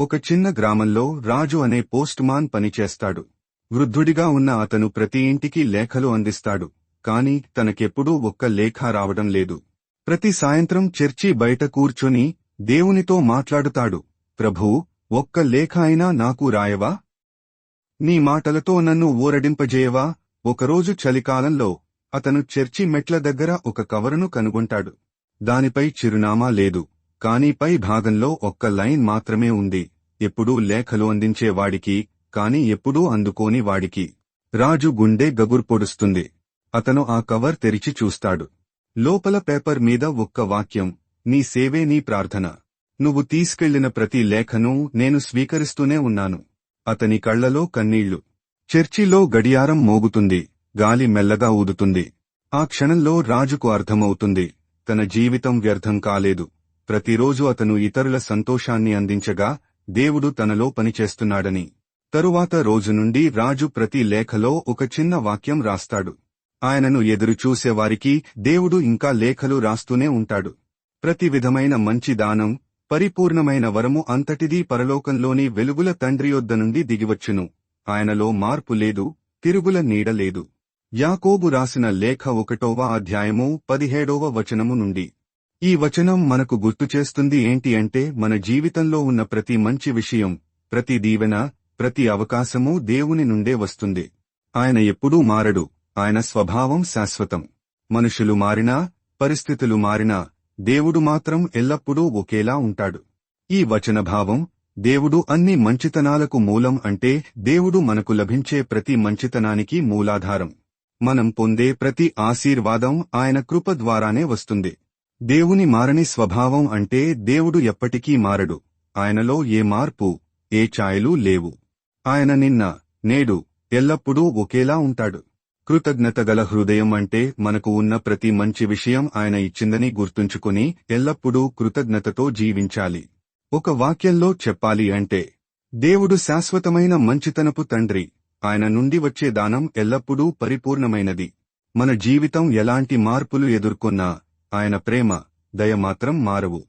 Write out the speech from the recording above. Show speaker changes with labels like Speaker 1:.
Speaker 1: ఒక చిన్న గ్రామంలో రాజు అనే పోస్ట్మాన్ పనిచేస్తాడు. వృద్ధుడిగా ఉన్న అతను ప్రతి ఇంటికి లేఖలు అందిస్తాడు. కాని తనకెప్పుడూ ఒక్క లేఖ రావడం లేదు. ప్రతి సాయంత్రం చర్చి బయట కూర్చొని దేవునితో మాట్లాడుతాడు. ప్రభూ ఒక్క లేఖ అయినా నాకు రాయవా? నీ మాటలతో నన్ను ఊరడింపజేయవా? ఒకరోజు చలికాలంలో అతను చర్చి మెట్ల దగ్గర ఒక కవరును కనుగొంటాడు. దానిపై చిరునామా లేదు. కాని పై భాగంలో ఒక్క లైన్ మాత్రమే ఉంది. ఎప్పుడూ లేఖలు అందించేవాడికి కాని ఎప్పుడూ అందుకోని వాడికి. రాజు గుండె గగుర్ పొడుస్తుంది. అతను ఆ కవర్ తెరిచి చూస్తాడు. లోపల పేపర్ మీద ఒక్క వాక్యం నీ సేవే నీ ప్రార్థన. నువ్వు తీసుకెళ్ళిన ప్రతి లేఖను నేను స్వీకరిస్తూనే ఉన్నాను. అతని కళ్ళలో కన్నీళ్ళు. చర్చిలో గడియారం మోగుతుంది. గాలి మెల్లగా ఊదుతుంది. ఆ క్షణంలో రాజుకు అర్థమవుతుంది. తన జీవితం వ్యర్థం కాలేదు. ప్రతిరోజు అతను ఇతరుల సంతోషాన్ని అందించగా దేవుడు తనలో పనిచేస్తున్నాడని. తరువాత రోజు నుండి రాజు ప్రతి లేఖలో ఒక చిన్న వాక్యం రాస్తాడు. ఆయనను ఎదురు చూసేవారికి దేవుడు ఇంకా లేఖలు రాస్తూనే ఉంటాడు. ప్రతి విధమైన మంచి దానం పరిపూర్ణమైన వరము అంతటిదీ పరలోకంలోని వెలుగుల తండ్రి యొద్ద నుండి దిగివచ్చును. ఆయనలో మార్పు లేదు తిరుగుల నీడ లేదు. యాకోబు రాసిన లేఖ ఒకటోవ అధ్యాయము పదిహేడవ వచనము నుండి. ఈ వచనం మనకు గుర్తు చేస్తుంది ఏంటి అంటే మన జీవితంలో ఉన్న ప్రతి మంచి విషయం ప్రతి దీవెన ప్రతి అవకాశము దేవుని నుండే వస్తుంది. ఆయన ఎప్పుడూ మారడు. ఆయన స్వభావం శాశ్వతం. మనుషులు మారినా పరిస్థితులు మారినా దేవుడు మాత్రం ఎల్లప్పుడూ ఒకేలా ఉంటాడు. ఈ వచన భావం దేవుడు అన్ని మంచితనాలకు మూలం అంటే దేవుడు మనకు లభించే ప్రతి మంచితనానికి మూలాధారం. మనం పొందే ప్రతి ఆశీర్వాదం ఆయన కృప ద్వారానే వస్తుంది. దేవుని మారని స్వభావం అంటే దేవుడు ఎప్పటికీ మారడు. ఆయనలో ఏ మార్పు ఏ ఛాయలు లేవు. ఆయన నిన్న నేడు ఎల్లప్పుడూ ఒకేలా ఉంటాడు. కృతజ్ఞత గల హృదయం అంటే మనకు ఉన్న ప్రతి మంచి విషయం ఆయన ఇచ్చిందని గుర్తుంచుకుని ఎల్లప్పుడూ కృతజ్ఞతతో జీవించాలి. ఒక వాక్యంలో చెప్పాలి అంటే దేవుడు శాశ్వతమైన మంచితనపు తండ్రి. ఆయన నుండి వచ్చే దానం ఎల్లప్పుడూ పరిపూర్ణమైనది. మన జీవితం ఎలాంటి మార్పులు ఎదుర్కొన్నా ఆయన ప్రేమ దయ మాత్రం మారవు.